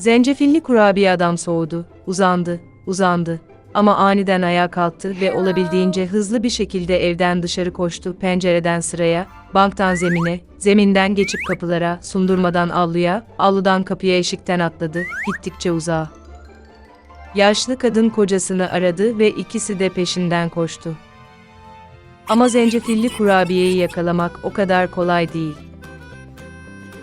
Zencefilli kurabiye adam soğudu, uzandı, uzandı. Ama aniden ayağa kalktı ve olabildiğince hızlı bir şekilde evden dışarı koştu, pencereden sıraya, banktan zemine, zeminden geçip kapılara, sundurmadan avluya, avludan kapıya eşikten atladı, gittikçe uzağa. Yaşlı kadın kocasını aradı ve ikisi de peşinden koştu. Ama zencefilli kurabiyeyi yakalamak o kadar kolay değil.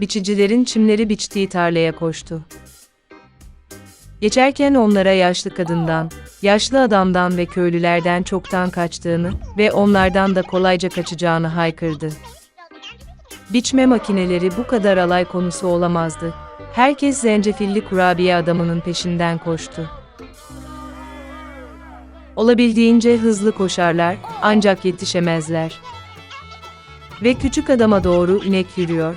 biçicilerin çimleri biçtiği tarlaya koştu. Geçerken onlara yaşlı kadından, yaşlı adamdan ve köylülerden çoktan kaçtığını ve onlardan da kolayca kaçacağını haykırdı. Biçme makineleri bu kadar alay konusu olamazdı. Herkes zencefilli kurabiye adamının peşinden koştu. Olabildiğince hızlı koşarlar, ancak yetişemezler. Ve küçük adama doğru inek yürüyor,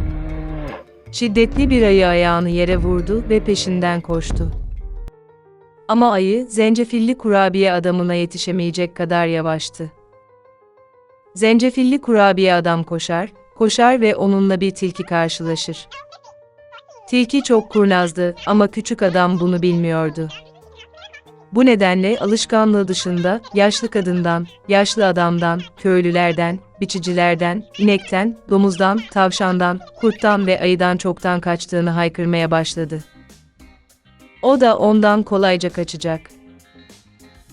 Şiddetli bir ayı ayağını yere vurdu ve peşinden koştu. Ama ayı, zencefilli kurabiye adamına yetişemeyecek kadar yavaştı. Zencefilli kurabiye adam koşar, koşar ve onunla bir tilki karşılaşır. Tilki çok kurnazdı ama küçük adam bunu bilmiyordu. Bu nedenle alışkanlığı dışında yaşlı kadından, yaşlı adamdan, köylülerden, biçicilerden, inekten, domuzdan, tavşandan, kurttan ve ayıdan çoktan kaçtığını haykırmaya başladı. O da ondan kolayca kaçacak.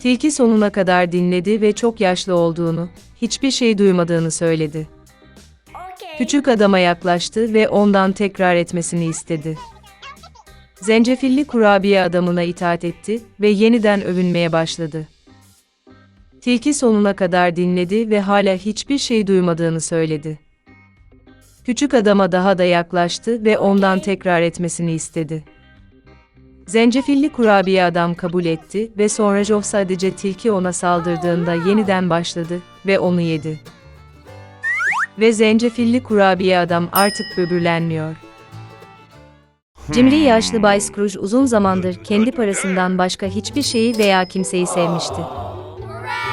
Tilki sonuna kadar dinledi ve çok yaşlı olduğunu, hiçbir şey duymadığını söyledi. Küçük adama yaklaştı ve ondan tekrar etmesini istedi. Zencefilli kurabiye adamına itaat etti ve yeniden övünmeye başladı. Tilki sonuna kadar dinledi ve hala hiçbir şey duymadığını söyledi. Küçük adama daha da yaklaştı ve ondan tekrar etmesini istedi. Zencefilli kurabiye adam kabul etti ve sonra Joe sadece tilki ona saldırdığında yeniden başladı ve onu yedi. Ve zencefilli kurabiye adam artık böbürlenmiyor. Cimri yaşlı Bay Scrooge uzun zamandır kendi parasından başka hiçbir şeyi veya kimseyi sevmişti.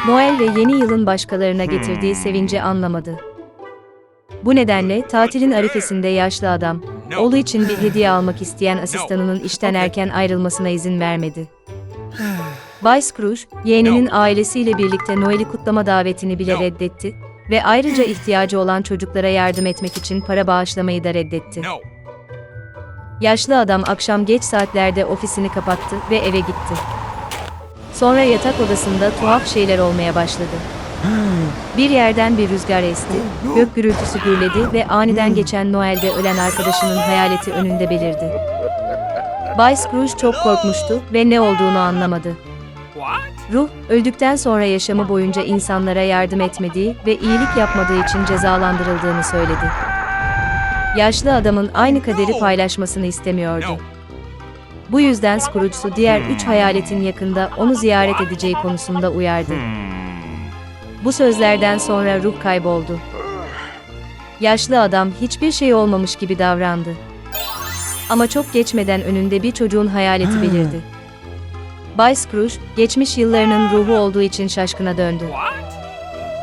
Noel ve yeni yılın başkalarına getirdiği sevinci anlamadı. Bu nedenle tatilin arifesinde yaşlı adam, oğlu için bir hediye almak isteyen asistanının işten erken ayrılmasına izin vermedi. Bay Scrooge, yeğeninin ailesiyle birlikte Noel'i kutlama davetini bile reddetti ve ayrıca ihtiyacı olan çocuklara yardım etmek için para bağışlamayı da reddetti. Yaşlı adam akşam geç saatlerde ofisini kapattı ve eve gitti. Sonra yatak odasında tuhaf şeyler olmaya başladı. Bir yerden bir rüzgar esti, gök gürültüsü gürledi ve aniden geçen Noel'de ölen arkadaşının hayaleti önünde belirdi. Bay Scrooge çok korkmuştu ve ne olduğunu anlamadı. Ruh, öldükten sonra yaşamı boyunca insanlara yardım etmediği ve iyilik yapmadığı için cezalandırıldığını söyledi. Yaşlı adamın aynı kaderi paylaşmasını istemiyordu. Bu yüzden Scrooge'su diğer üç hayaletin yakında onu ziyaret edeceği konusunda uyardı. Bu sözlerden sonra ruh kayboldu. Yaşlı adam hiçbir şey olmamış gibi davrandı. Ama çok geçmeden önünde bir çocuğun hayaleti belirdi. Bay Scrooge, geçmiş yıllarının ruhu olduğu için şaşkına döndü.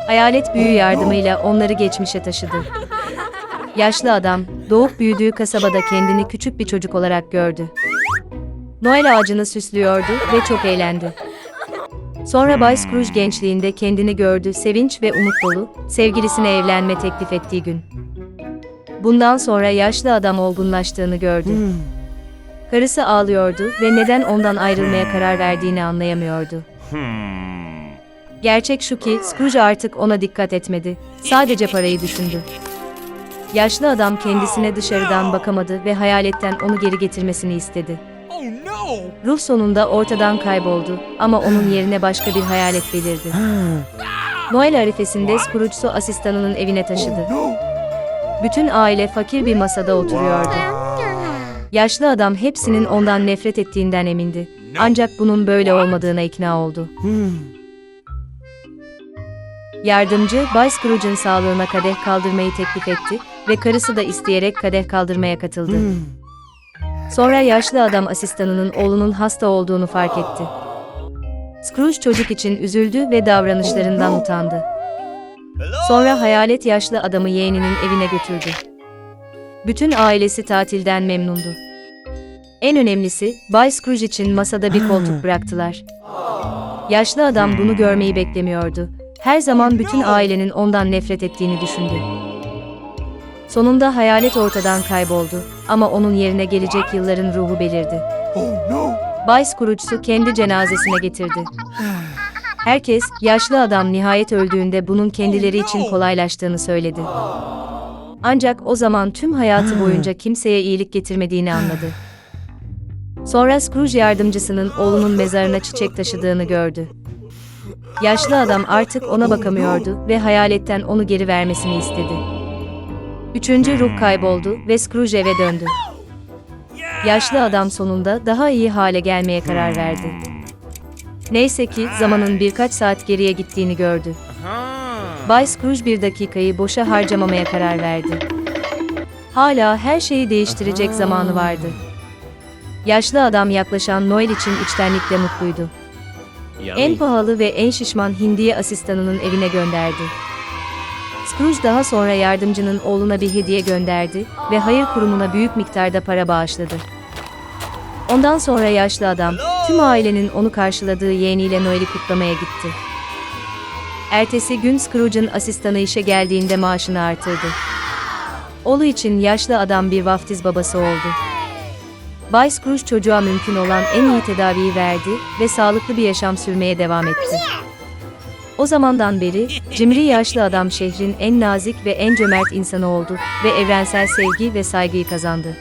Hayalet büyü yardımıyla onları geçmişe taşıdı. Yaşlı adam, doğup büyüdüğü kasabada kendini küçük bir çocuk olarak gördü. Noel ağacını süslüyordu ve çok eğlendi. Sonra Bay Scrooge gençliğinde kendini gördü, sevinç ve umut dolu, sevgilisine evlenme teklif ettiği gün. Bundan sonra yaşlı adam olgunlaştığını gördü. Karısı ağlıyordu ve neden ondan ayrılmaya karar verdiğini anlayamıyordu. Gerçek şu ki Scrooge artık ona dikkat etmedi. Sadece parayı düşündü. Yaşlı adam kendisine dışarıdan bakamadı ve hayaletten onu geri getirmesini istedi. Oh! Ruh sonunda ortadan kayboldu ama onun yerine başka bir hayalet belirdi. Noel arifesinde Scrooge'su asistanının evine taşıdı. Bütün aile fakir bir masada oturuyordu. Yaşlı adam hepsinin ondan nefret ettiğinden emindi. Ancak bunun böyle olmadığına ikna oldu. Yardımcı Bay Scrooge'un sağlığına kadeh kaldırmayı teklif etti ve karısı da isteyerek kadeh kaldırmaya katıldı. Sonra yaşlı adam asistanının oğlunun hasta olduğunu fark etti. Scrooge çocuk için üzüldü ve davranışlarından utandı. Sonra hayalet yaşlı adamı yeğeninin evine götürdü. Bütün ailesi tatilden memnundu. En önemlisi, Bay Scrooge için masada bir koltuk bıraktılar. Yaşlı adam bunu görmeyi beklemiyordu. Her zaman bütün ailenin ondan nefret ettiğini düşündü. Sonunda hayalet ortadan kayboldu ama onun yerine gelecek yılların ruhu belirdi. Bay Scrooge'su kendi cenazesine getirdi. Herkes, yaşlı adam nihayet öldüğünde bunun kendileri için kolaylaştığını söyledi. Ancak o zaman tüm hayatı boyunca kimseye iyilik getirmediğini anladı. Sonra Scrooge yardımcısının oğlunun mezarına çiçek taşıdığını gördü. Yaşlı adam artık ona bakamıyordu ve hayaletten onu geri vermesini istedi. Üçüncü ruh kayboldu ve Scrooge eve döndü. Yaşlı adam sonunda daha iyi hale gelmeye karar verdi. Neyse ki zamanın birkaç saat geriye gittiğini gördü. Bay Scrooge bir dakikayı boşa harcamamaya karar verdi. Hala her şeyi değiştirecek zamanı vardı. Yaşlı adam yaklaşan Noel için içtenlikle mutluydu. En pahalı ve en şişman hindiye asistanının evine gönderdi. Scrooge daha sonra yardımcının oğluna bir hediye gönderdi ve hayır kurumuna büyük miktarda para bağışladı. Ondan sonra yaşlı adam, tüm ailenin onu karşıladığı yeğeniyle Noel'i kutlamaya gitti. Ertesi gün Scrooge'un asistanı işe geldiğinde maaşını artırdı. Oğlu için yaşlı adam bir vaftiz babası oldu. Bay Scrooge çocuğa mümkün olan en iyi tedaviyi verdi ve sağlıklı bir yaşam sürmeye devam etti. O zamandan beri, cimri yaşlı adam şehrin en nazik ve en cömert insanı oldu ve evrensel sevgi ve saygıyı kazandı.